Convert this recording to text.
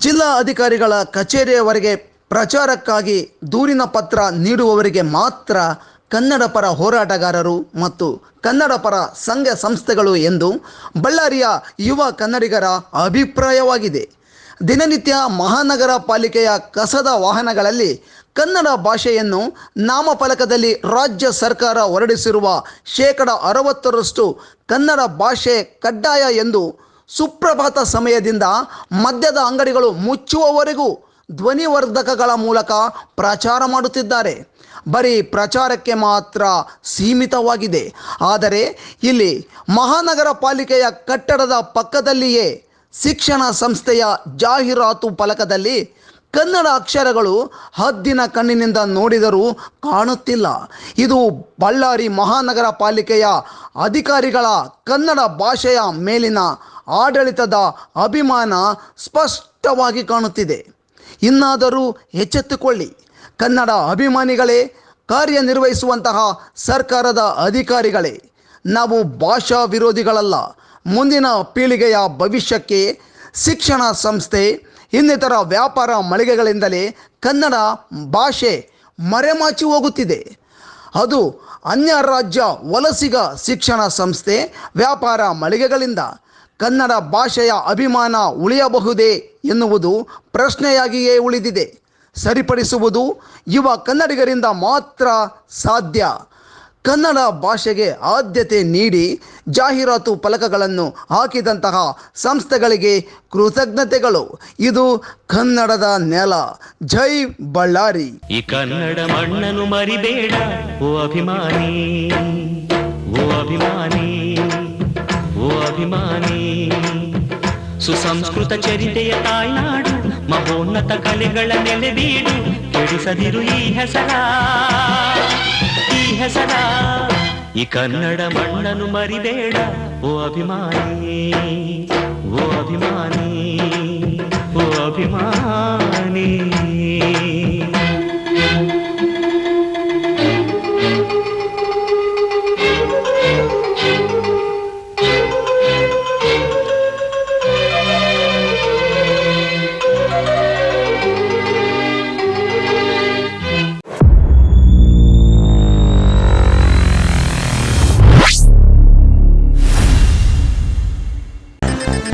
ಜಿಲ್ಲಾ ಅಧಿಕಾರಿಗಳ ಕಚೇರಿಯವರೆಗೆ ಪ್ರಚಾರಕ್ಕಾಗಿ ದೂರಿನ ಪತ್ರ ನೀಡುವವರಿಗೆ ಮಾತ್ರ ಕನ್ನಡ ಪರ ಹೋರಾಟಗಾರರು ಮತ್ತು ಕನ್ನಡ ಪರ ಸಂಘ ಸಂಸ್ಥೆಗಳು ಎಂದು ಬಳ್ಳಾರಿಯ ಯುವ ಕನ್ನಡಿಗರ ಅಭಿಪ್ರಾಯವಾಗಿದೆ. ದಿನನಿತ್ಯ ಮಹಾನಗರ ಪಾಲಿಕೆಯ ಕಸದ ವಾಹನಗಳಲ್ಲಿ ಕನ್ನಡ ಭಾಷೆಯನ್ನು ನಾಮಫಲಕದಲ್ಲಿ ರಾಜ್ಯ ಸರ್ಕಾರ ಹೊರಡಿಸಿರುವ ಶೇಕಡ ಅರವತ್ತರಷ್ಟು ಕನ್ನಡ ಭಾಷೆ ಕಡ್ಡಾಯ ಎಂದು ಸುಪ್ರಭಾತ ಸಮಯದಿಂದ ಮದ್ಯದ ಅಂಗಡಿಗಳು ಮುಚ್ಚುವವರೆಗೂ ಧ್ವನಿವರ್ಧಕಗಳ ಮೂಲಕ ಪ್ರಚಾರ ಮಾಡುತ್ತಿದ್ದಾರೆ. ಬರೀ ಪ್ರಚಾರಕ್ಕೆ ಮಾತ್ರ ಸೀಮಿತವಾಗಿದೆ. ಆದರೆ ಇಲ್ಲಿ ಮಹಾನಗರ ಪಾಲಿಕೆಯ ಕಟ್ಟಡದ ಪಕ್ಕದಲ್ಲಿಯೇ ಶಿಕ್ಷಣ ಸಂಸ್ಥೆಯ ಜಾಹೀರಾತು ಫಲಕದಲ್ಲಿ ಕನ್ನಡ ಅಕ್ಷರಗಳು ಹದ್ದಿನ ಕಣ್ಣಿನಿಂದ ನೋಡಿದರೂ ಕಾಣುತ್ತಿಲ್ಲ. ಇದು ಬಳ್ಳಾರಿ ಮಹಾನಗರ ಪಾಲಿಕೆಯ ಅಧಿಕಾರಿಗಳ ಕನ್ನಡ ಭಾಷೆಯ ಮೇಲಿನ ಆಡಳಿತದ ಅಭಿಮಾನ ಸ್ಪಷ್ಟವಾಗಿ ಕಾಣುತ್ತಿದೆ. ಇನ್ನಾದರೂ ಎಚ್ಚೆತ್ತುಕೊಳ್ಳಿ. ಕನ್ನಡ ಅಭಿಮಾನಿಗಳೇ, ಕಾರ್ಯನಿರ್ವಹಿಸುವಂತಹ ಸರ್ಕಾರದ ಅಧಿಕಾರಿಗಳೇ, ನಾವು ಭಾಷಾ ವಿರೋಧಿಗಳಲ್ಲ. ಮುಂದಿನ ಪೀಳಿಗೆಯ ಭವಿಷ್ಯಕ್ಕೆ ಶಿಕ್ಷಣ ಸಂಸ್ಥೆ, ಇನ್ನಿತರ ವ್ಯಾಪಾರ ಮಳಿಗೆಗಳಿಂದಲೇ ಕನ್ನಡ ಭಾಷೆ ಮರೆಮಾಚಿ ಹೋಗುತ್ತಿದೆ. ಅದು ಅನ್ಯ ರಾಜ್ಯ ವಲಸಿಗ ಶಿಕ್ಷಣ ಸಂಸ್ಥೆ, ವ್ಯಾಪಾರ ಮಳಿಗೆಗಳಿಂದ ಕನ್ನಡ ಭಾಷೆಯ ಅಭಿಮಾನ ಉಳಿಯಬಹುದೇ ಎನ್ನುವುದು ಪ್ರಶ್ನೆಯಾಗಿಯೇ ಉಳಿದಿದೆ. ಸರಿಪಡಿಸುವುದು ಯುವ ಕನ್ನಡಿಗರಿಂದ ಮಾತ್ರ ಸಾಧ್ಯ. ಕನ್ನಡ ಭಾಷೆಗೆ ಆದ್ಯತೆ ನೀಡಿ ಜಾಹೀರಾತು ಫಲಕಗಳನ್ನು ಹಾಕಿದಂತಹ ಸಂಸ್ಥೆಗಳಿಗೆ ಕೃತಜ್ಞತೆಗಳು. ಇದು ಕನ್ನಡದ ನೆಲ. ಜೈ ಬಳ್ಳಾರಿ. ಈ ಕನ್ನಡ ಮಣ್ಣನ್ನು ಮರಿಬೇಡ. ಓ ಅಭಿಮಾನಿ ಓ ಅಭಿಮಾನಿ ಓ ಅಭಿಮಾನಿ. ಸುಸಂಸ್ಕೃತ ಚರಿತೆಯ ತಾಯ್ನಾಡು ಮಹೋನ್ನತ ಕಲೆಗಳ ನೆಲೆಬೀಡು ಕೆಡಿಸದಿರು ಈ ಹೆಸರ ಈ ಹೆಸರ ಈ ಕನ್ನಡ ಮಣ್ಣನ್ನು ಮರಿಬೇಡ ಓ ಅಭಿಮಾನಿ ಓ ಅಭಿಮಾನಿ ಓ ಅಭಿಮಾನಿ